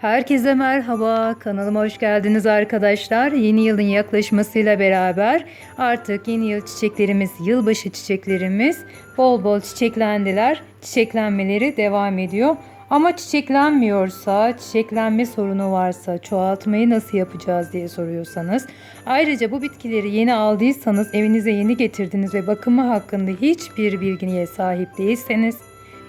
Herkese merhaba, kanalıma hoş geldiniz arkadaşlar. Yeni yılın yaklaşmasıyla beraber artık yeni yıl çiçeklerimiz, yılbaşı çiçeklerimiz bol bol çiçeklendiler. Çiçeklenmeleri devam ediyor. Ama çiçeklenmiyorsa, çiçeklenme sorunu varsa çoğaltmayı nasıl yapacağız diye soruyorsanız. Ayrıca bu bitkileri yeni aldıysanız, evinize yeni getirdiniz ve bakımı hakkında hiçbir bilgiye sahip değilseniz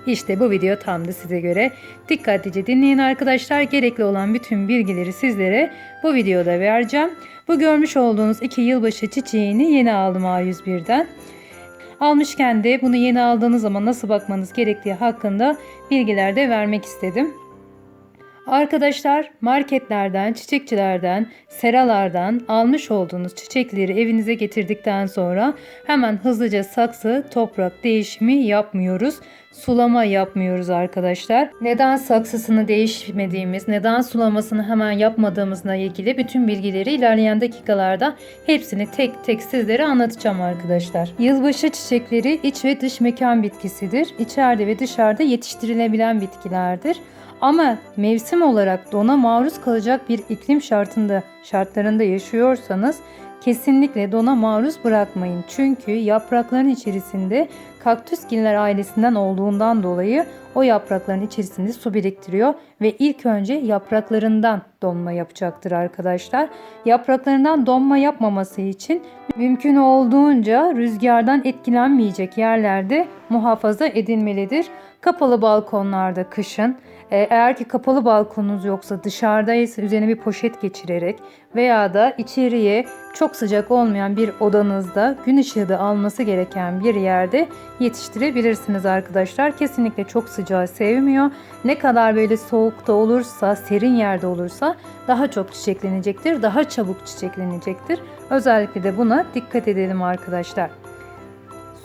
işte bu video tam da size göre. Dikkatlice dinleyin arkadaşlar. Gerekli olan bütün bilgileri sizlere bu videoda vereceğim. Bu görmüş olduğunuz iki yılbaşı çiçeğini yeni aldım A101'den. Almışken de bunu yeni aldığınız zaman nasıl bakmanız gerektiği hakkında bilgiler de vermek istedim. Arkadaşlar marketlerden, çiçekçilerden, seralardan almış olduğunuz çiçekleri evinize getirdikten sonra hemen hızlıca saksı, toprak değişimi yapmıyoruz. Sulama yapmıyoruz arkadaşlar. Neden saksısını değişmediğimiz, neden sulamasını hemen yapmadığımızla ilgili bütün bilgileri ilerleyen dakikalarda hepsini tek tek sizlere anlatacağım arkadaşlar. Yılbaşı çiçekleri iç ve dış mekan bitkisidir. İçeride ve dışarıda yetiştirilebilen bitkilerdir. Ama mevsim olarak dona maruz kalacak bir iklim şartında şartlarında yaşıyorsanız kesinlikle dona maruz bırakmayın. Çünkü yaprakların içerisinde kaktüsgiller ailesinden olduğundan dolayı o yaprakların içerisinde su biriktiriyor ve ilk önce yapraklarından donma yapacaktır arkadaşlar. Yapraklarından donma yapmaması için mümkün olduğunca rüzgardan etkilenmeyecek yerlerde muhafaza edilmelidir. Kapalı balkonlarda kışın eğer ki kapalı balkonunuz yoksa dışarıdaysa üzerine bir poşet geçirerek veya da içeriye çok sıcak olmayan bir odanızda gün ışığı da alması gereken bir yerde yetiştirebilirsiniz arkadaşlar. Kesinlikle çok sıcağı sevmiyor. Ne kadar böyle soğukta olursa, serin yerde olursa daha çok çiçeklenecektir, daha çabuk çiçeklenecektir. Özellikle de buna dikkat edelim arkadaşlar.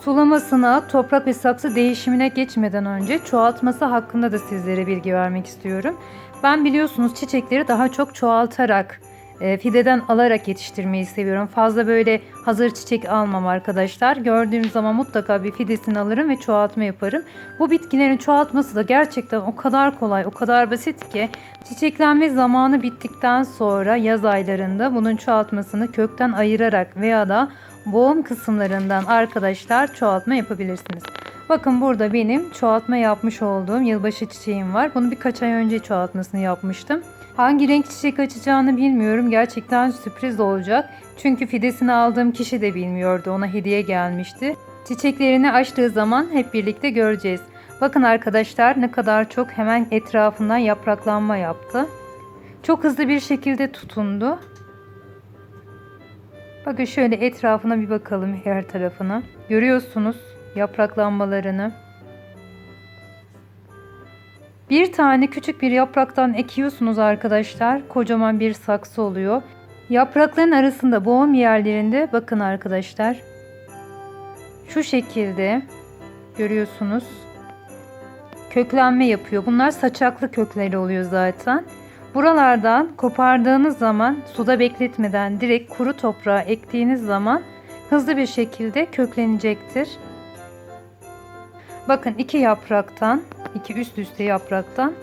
Sulamasına, toprak ve saksı değişimine geçmeden önce çoğaltması hakkında da sizlere bilgi vermek istiyorum. Ben biliyorsunuz çiçekleri daha çok çoğaltarak, e, fideden alarak yetiştirmeyi seviyorum. Fazla böyle hazır çiçek almam arkadaşlar. Gördüğüm zaman mutlaka bir fidesini alırım ve çoğaltma yaparım. Bu bitkilerin çoğaltması da gerçekten o kadar kolay, o kadar basit ki çiçeklenme zamanı bittikten sonra yaz aylarında bunun çoğaltmasını kökten ayırarak veya da boğum kısımlarından arkadaşlar çoğaltma yapabilirsiniz. Bakın burada benim çoğaltma yapmış olduğum yılbaşı çiçeğim var. Bunu birkaç ay önce çoğaltmasını yapmıştım. Hangi renk çiçek açacağını bilmiyorum. Gerçekten sürpriz olacak. Çünkü fidesini aldığım kişi de bilmiyordu. Ona hediye gelmişti. Çiçeklerini açtığı zaman hep birlikte göreceğiz. Bakın arkadaşlar ne kadar çok hemen etrafından yapraklanma yaptı. Çok hızlı bir şekilde tutundu. Bakın şöyle etrafına bir bakalım her tarafına. Görüyorsunuz yapraklanmalarını. Bir tane küçük bir yapraktan ekiyorsunuz arkadaşlar. Kocaman bir saksı oluyor. Yaprakların arasında boğum yerlerinde bakın arkadaşlar. Şu şekilde görüyorsunuz. Köklenme yapıyor. Bunlar saçaklı kökleri oluyor zaten. Buralardan kopardığınız zaman suda bekletmeden direkt kuru toprağa ektiğiniz zaman hızlı bir şekilde köklenecektir. Bakın iki yapraktan, iki üst üste yapraktan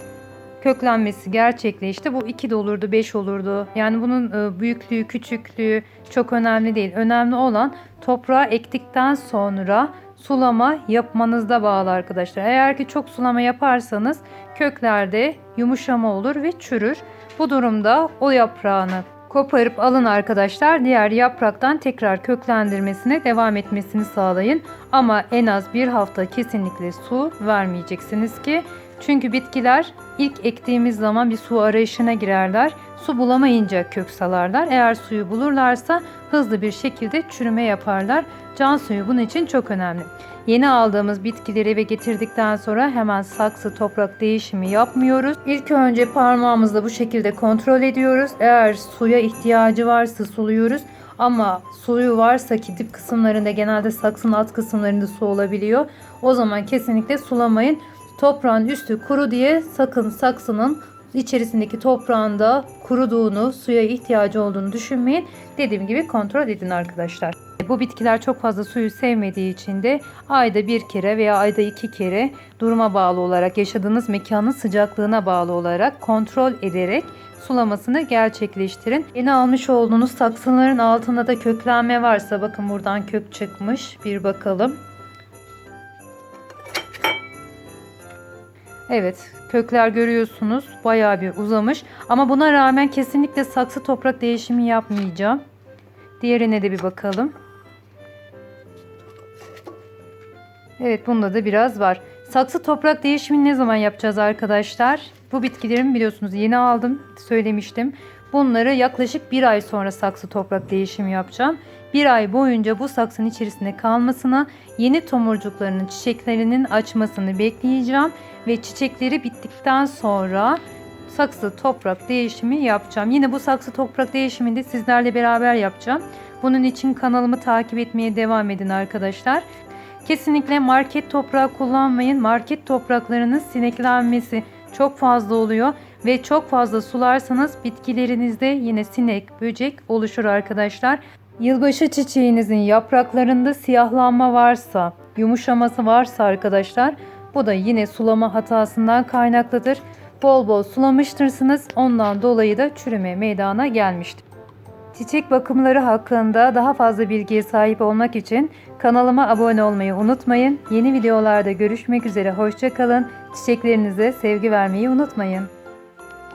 köklenmesi gerçekleşti. Bu iki de olurdu, beş olurdu. Yani bunun e, büyüklüğü, küçüklüğü çok önemli değil. Önemli olan toprağa ektikten sonra sulama yapmanızda bağlı arkadaşlar. Eğer ki çok sulama yaparsanız köklerde yumuşama olur ve çürür. Bu durumda o yaprağını koparıp alın arkadaşlar. Diğer yapraktan tekrar köklendirmesine devam etmesini sağlayın. Ama en az bir hafta kesinlikle su vermeyeceksiniz ki. Çünkü bitkiler ilk ektiğimiz zaman bir su arayışına girerler. Su bulamayınca kök salarlar. Eğer suyu bulurlarsa hızlı bir şekilde çürüme yaparlar. Can suyu bunun için çok önemli. Yeni aldığımız bitkileri eve getirdikten sonra hemen saksı toprak değişimi yapmıyoruz. İlk önce parmağımızla bu şekilde kontrol ediyoruz. Eğer suya ihtiyacı varsa suluyoruz. Ama suyu varsa ki dip kısımlarında genelde saksının alt kısımlarında su olabiliyor. O zaman kesinlikle sulamayın. Toprağın üstü kuru diye sakın saksının içerisindeki toprağında kuruduğunu, suya ihtiyacı olduğunu düşünmeyin. Dediğim gibi kontrol edin arkadaşlar. Bu bitkiler çok fazla suyu sevmediği için de ayda bir kere veya ayda iki kere duruma bağlı olarak yaşadığınız mekanın sıcaklığına bağlı olarak kontrol ederek sulamasını gerçekleştirin. Yeni almış olduğunuz saksıların altında da köklenme varsa bakın buradan kök çıkmış bir bakalım. Evet kökler görüyorsunuz bayağı bir uzamış ama buna rağmen kesinlikle saksı toprak değişimi yapmayacağım. Diğerine de bir bakalım. Evet bunda da biraz var. Saksı toprak değişimini ne zaman yapacağız arkadaşlar? Bu bitkilerimi biliyorsunuz yeni aldım söylemiştim. Bunları yaklaşık bir ay sonra saksı toprak değişimi yapacağım. Bir ay boyunca bu saksının içerisinde kalmasına yeni tomurcuklarının çiçeklerinin açmasını bekleyeceğim. Ve çiçekleri bittikten sonra saksı toprak değişimi yapacağım. Yine bu saksı toprak değişimini de sizlerle beraber yapacağım. Bunun için kanalımı takip etmeye devam edin arkadaşlar. Kesinlikle market toprağı kullanmayın. Market topraklarınız sineklenmesi çok fazla oluyor ve çok fazla sularsanız bitkilerinizde yine sinek, böcek oluşur arkadaşlar. Yılbaşı çiçeğinizin yapraklarında siyahlanma varsa, yumuşaması varsa arkadaşlar bu da yine sulama hatasından kaynaklıdır. Bol bol sulamıştırsınız. Ondan dolayı da çürüme meydana gelmiştir. Çiçek bakımları hakkında daha fazla bilgiye sahip olmak için kanalıma abone olmayı unutmayın. Yeni videolarda görüşmek üzere. Hoşçakalın. Çiçeklerinize sevgi vermeyi unutmayın.